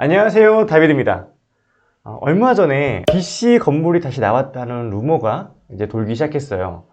안녕하세요. 다비드입니다. 어, 얼마 전에 BC 건물이 다시 나왔다는 루머가 이제 돌기 시작했어요.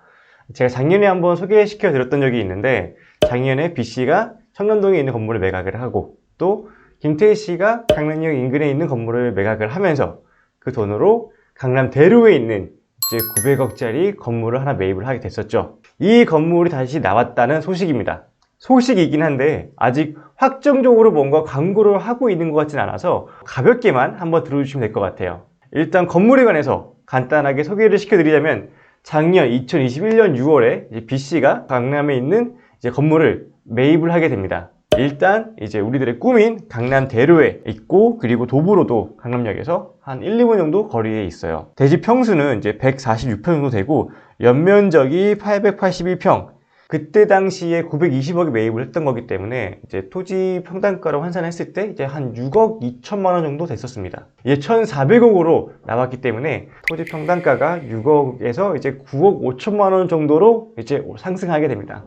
제가 작년에 한번 소개시켜 드렸던 적이 있는데 작년에 BC가 청년동에 있는 건물을 매각을 하고 또 김태희 씨가 강남역 인근에 있는 건물을 매각을 하면서 그 돈으로 강남 대로에 있는 이제 900억짜리 건물을 하나 매입을 하게 됐었죠. 이 건물이 다시 나왔다는 소식입니다 소식이긴 한데 아직 확정적으로 뭔가 광고를 하고 있는 것 같진 않아서 가볍게만 한번 들어주시면 될 것 같아요. 일단 건물에 관해서 간단하게 소개를 시켜드리자면 작년 2021년 6월에 B씨가 강남에 있는 건물을 매입을 하게 됩니다. 일단 이제 우리들의 꿈인 강남 대로에 있고 그리고 도보로도 강남역에서 한 1, 2분 정도 거리에 있어요. 대지 평수는 이제 146평 정도 되고 연면적이 881평, 그때 당시에 920억에 매입을 했던 거기 때문에 이제 토지 평당가로 환산했을 때 이제 한 6억 2천만 원 정도 됐었습니다. 이게 1,400억으로 나왔기 때문에 토지 평당가가 6억에서 이제 9억 5천만 원 정도로 이제 상승하게 됩니다.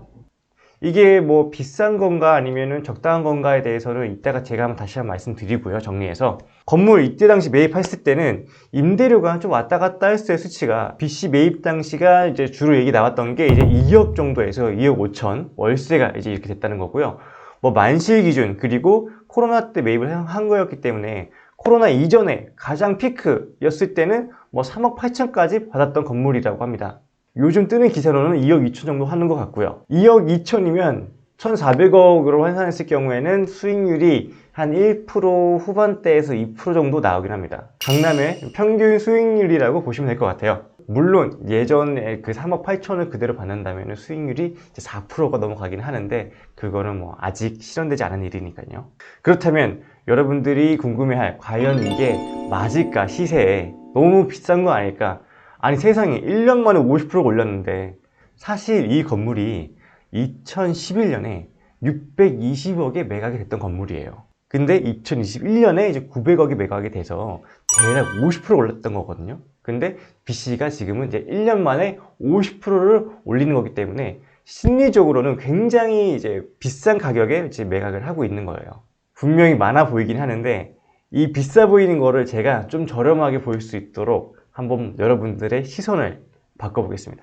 이게 뭐 비싼 건가 아니면은 적당한 건가에 대해서는 이따가 제가 한번 다시 한번 말씀드리고요. 정리해서. 건물 이때 당시 매입했을 때는 임대료가 좀 왔다 갔다 했어요. 수치가. BC 매입 당시가 이제 주로 얘기 나왔던 게 이제 2억 정도에서 2억 5천 월세가 이제 이렇게 됐다는 거고요. 뭐 만실 기준 그리고 코로나 때 매입을 한 거였기 때문에 코로나 이전에 가장 피크였을 때는 뭐 3억 8천까지 받았던 건물이라고 합니다. 요즘 뜨는 기사로는 2억 2천 정도 하는 것 같고요. 2억 2천이면 1,400억으로 환산했을 경우에는 수익률이 한 1% 후반대에서 2% 정도 나오긴 합니다. 강남의 평균 수익률이라고 보시면 될 것 같아요. 물론 예전에 그 3억 8천을 그대로 받는다면 수익률이 4%가 넘어가긴 하는데 그거는 뭐 아직 실현되지 않은 일이니까요. 그렇다면 여러분들이 궁금해할 과연 이게 맞을까 시세에 너무 비싼 거 아닐까 아니 세상에 1년 만에 50%가 올렸는데 사실 이 건물이 2011년에 620억에 매각이 됐던 건물이에요. 근데 2021년에 이제 900억에 매각이 돼서 대략 50% 올랐던 거거든요. 근데 BC가 지금은 이제 1년 만에 50%를 올리는 거기 때문에 심리적으로는 굉장히 이제 비싼 가격에 이제 매각을 하고 있는 거예요. 분명히 많아 보이긴 하는데 이 비싸 보이는 거를 제가 좀 저렴하게 보일 수 있도록 한번 여러분들의 시선을 바꿔보겠습니다.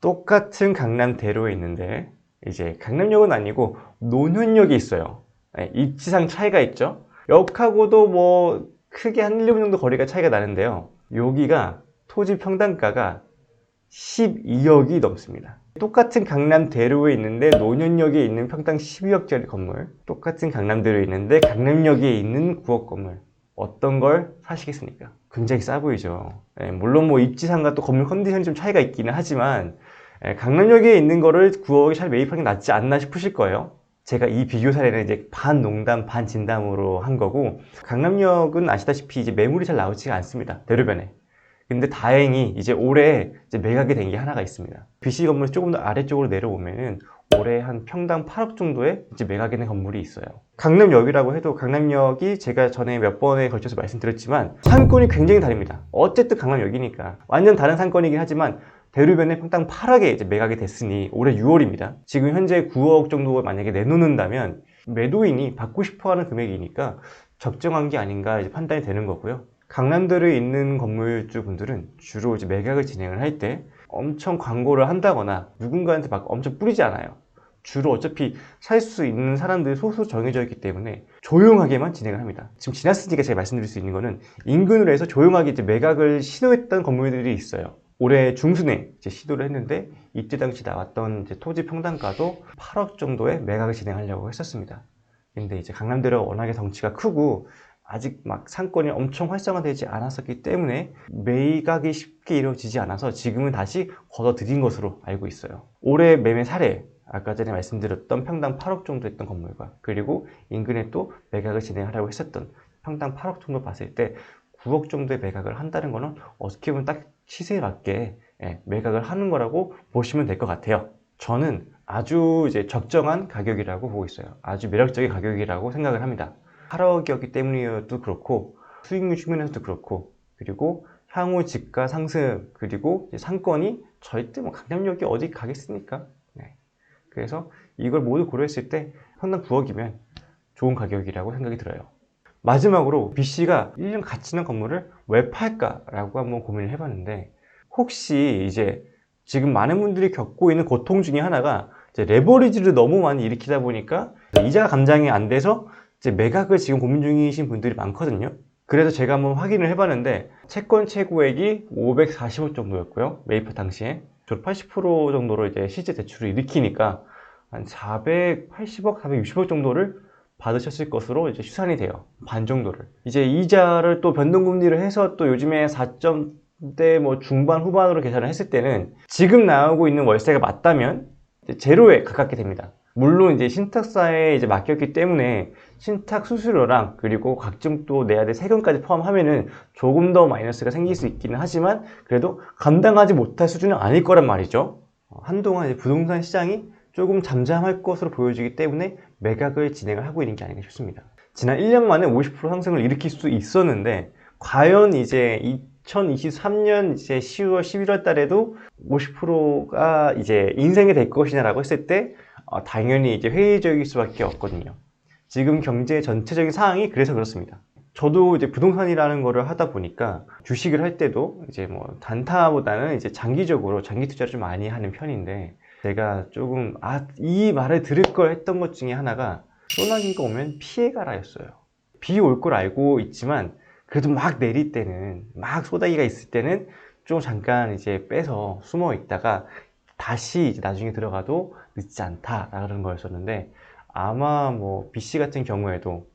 똑같은 강남대로에 있는데 이제 강남역은 아니고 논현역이 있어요. 네, 입지상 차이가 있죠. 역하고도 뭐 크게 한 1, 2분 정도 거리가 차이가 나는데요. 여기가 토지 평당가가 12억이 넘습니다. 똑같은 강남대로에 있는데 논현역에 있는 평당 12억짜리 건물 똑같은 강남대로에 있는데 강남역에 있는 9억 건물 어떤 걸 사시겠습니까? 굉장히 싸 보이죠. 예, 물론 뭐 입지상과 또 건물 컨디션이 좀 차이가 있기는 하지만 예, 강남역에 있는 거를 9억에 잘 매입하는 게 낫지 않나 싶으실 거예요. 제가 이 비교 사례는 이제 반 농담 반 진담으로 한 거고 강남역은 아시다시피 이제 매물이 잘 나오지가 않습니다. 대로변에. 근데 다행히 이제 올해 이제 매각이 된 게 하나가 있습니다. BC 건물 조금 더 아래쪽으로 내려오면은 올해 한 평당 8억 정도에 이제 매각이 된 건물이 있어요. 강남역이라고 해도 강남역이 제가 전에 몇 번에 걸쳐서 말씀드렸지만 상권이 굉장히 다릅니다. 어쨌든 강남역이니까 완전 다른 상권이긴 하지만 대로변에 평당 8억에 이제 매각이 됐으니 올해 6월입니다. 지금 현재 9억 정도 만약에 내놓는다면 매도인이 받고 싶어하는 금액이니까 적정한 게 아닌가 이제 판단이 되는 거고요. 강남대로에 있는 건물주 분들은 주로 이제 매각을 진행을 할 때 엄청 광고를 한다거나 누군가한테 막 엄청 뿌리지 않아요. 주로 어차피 살 수 있는 사람들이 소수 정해져 있기 때문에 조용하게만 진행을 합니다. 지금 지났으니까 제가 말씀드릴 수 있는 거는 인근으로 해서 조용하게 이제 매각을 시도했던 건물들이 있어요. 올해 중순에 이제 시도를 했는데 이때 당시 나왔던 토지 평당가도 8억 정도의 매각을 진행하려고 했었습니다. 근데 이제 강남대로 워낙에 덩치가 크고 아직 막 상권이 엄청 활성화되지 않았었기 때문에 매각이 쉽게 이루어지지 않아서 지금은 다시 걷어들인 것으로 알고 있어요. 올해 매매 사례 아까 전에 말씀드렸던 평당 8억 정도 했던 건물과 그리고 인근에 또 매각을 진행하려고 했었던 평당 8억 정도 봤을 때 9억 정도의 매각을 한다는 거는 어떻게 보면 딱 시세에 맞게 예, 매각을 하는 거라고 보시면 될 것 같아요. 저는 아주 이제 적정한 가격이라고 보고 있어요. 아주 매력적인 가격이라고 생각을 합니다. 8억이었기 때문이어도 그렇고 수익률 측면에서도 그렇고 그리고 향후 집가 상승 그리고 상권이 절대 뭐 강남역이 어디 가겠습니까? 네. 그래서 이걸 모두 고려했을 때 평당 9억이면 좋은 가격이라고 생각이 들어요. 마지막으로 BC가 1년 가치 있는 건물을 왜 팔까라고 한번 고민을 해봤는데 혹시 이제 지금 많은 분들이 겪고 있는 고통 중에 하나가 레버리지를 너무 많이 일으키다 보니까 이자 감당이 안 돼서 매각을 지금 고민 중이신 분들이 많거든요. 그래서 제가 한번 확인을 해봤는데 채권 최고액이 540억 정도였고요. 매입 당시에 저80% 정도로 이제 실제 대출을 일으키니까 한 480억, 460억 정도를 받으셨을 것으로 이제 추산이 돼요. 반 정도를. 이제 이자를 또 변동금리를 해서 또 요즘에 4점대 뭐 중반 후반으로 계산을 했을 때는 지금 나오고 있는 월세가 맞다면 제로에 가깝게 됩니다. 물론 이제 신탁사에 이제 맡겼기 때문에 신탁 수수료랑 그리고 각종 또 내야 될 세금까지 포함하면은 조금 더 마이너스가 생길 수 있기는 하지만 그래도 감당하지 못할 수준은 아닐 거란 말이죠. 어, 한동안 부동산 시장이 조금 잠잠할 것으로 보여지기 때문에 매각을 진행을 하고 있는 게 아닌가 싶습니다. 지난 1년 만에 50% 상승을 일으킬 수 있었는데 과연 이제 2023년 이제 10월, 11월 달에도 50%가 이제 인생이 될 것이냐라고 했을 때 어, 당연히 이제 회의적일 수밖에 없거든요. 지금 경제 전체적인 상황이 그래서 그렇습니다. 저도 이제 부동산이라는 거를 하다 보니까 주식을 할 때도 이제 뭐 단타보다는 이제 장기적으로 장기 투자를 좀 많이 하는 편인데 제가 조금 아 이 말을 들을 걸 했던 것 중에 하나가 소나기가 오면 피해가라였어요. 비 올 걸 알고 있지만 그래도 막 내릴 때는 막 소나기가 있을 때는 좀 잠깐 이제 빼서 숨어 있다가 다시 이제 나중에 들어가도 늦지 않다라는 거였었는데 아마 뭐 BC 같은 경우에도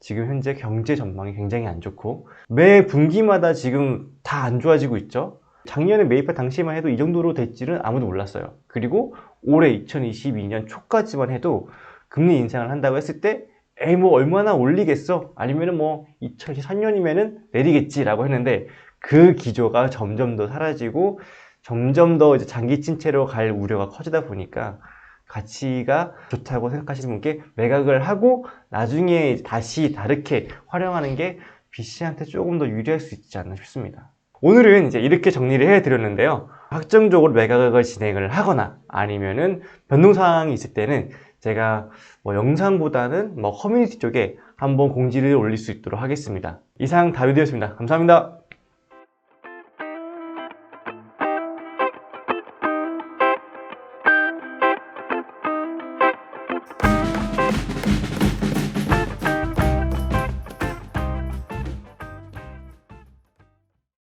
지금 현재 경제 전망이 굉장히 안 좋고 매 분기마다 지금 다 안 좋아지고 있죠. 작년에 매입할 당시만 해도 이 정도로 될지는 아무도 몰랐어요. 그리고 올해 2022년 초까지만 해도 금리 인상을 한다고 했을 때 에이 뭐 얼마나 올리겠어? 아니면은 뭐 2023년이면은 내리겠지 라고 했는데 그 기조가 점점 더 사라지고 점점 더 이제 장기 침체로 갈 우려가 커지다 보니까 가치가 좋다고 생각하시는 분께 매각을 하고 나중에 다시 다르게 활용하는 게 BC한테 조금 더 유리할 수 있지 않나 싶습니다. 오늘은 이제 이렇게 정리를 해드렸는데요. 확정적으로 매각을 진행을 하거나 아니면은 변동사항이 있을 때는 제가 뭐 영상보다는 뭐 커뮤니티 쪽에 한번 공지를 올릴 수 있도록 하겠습니다. 이상 다비디오였습니다. 감사합니다.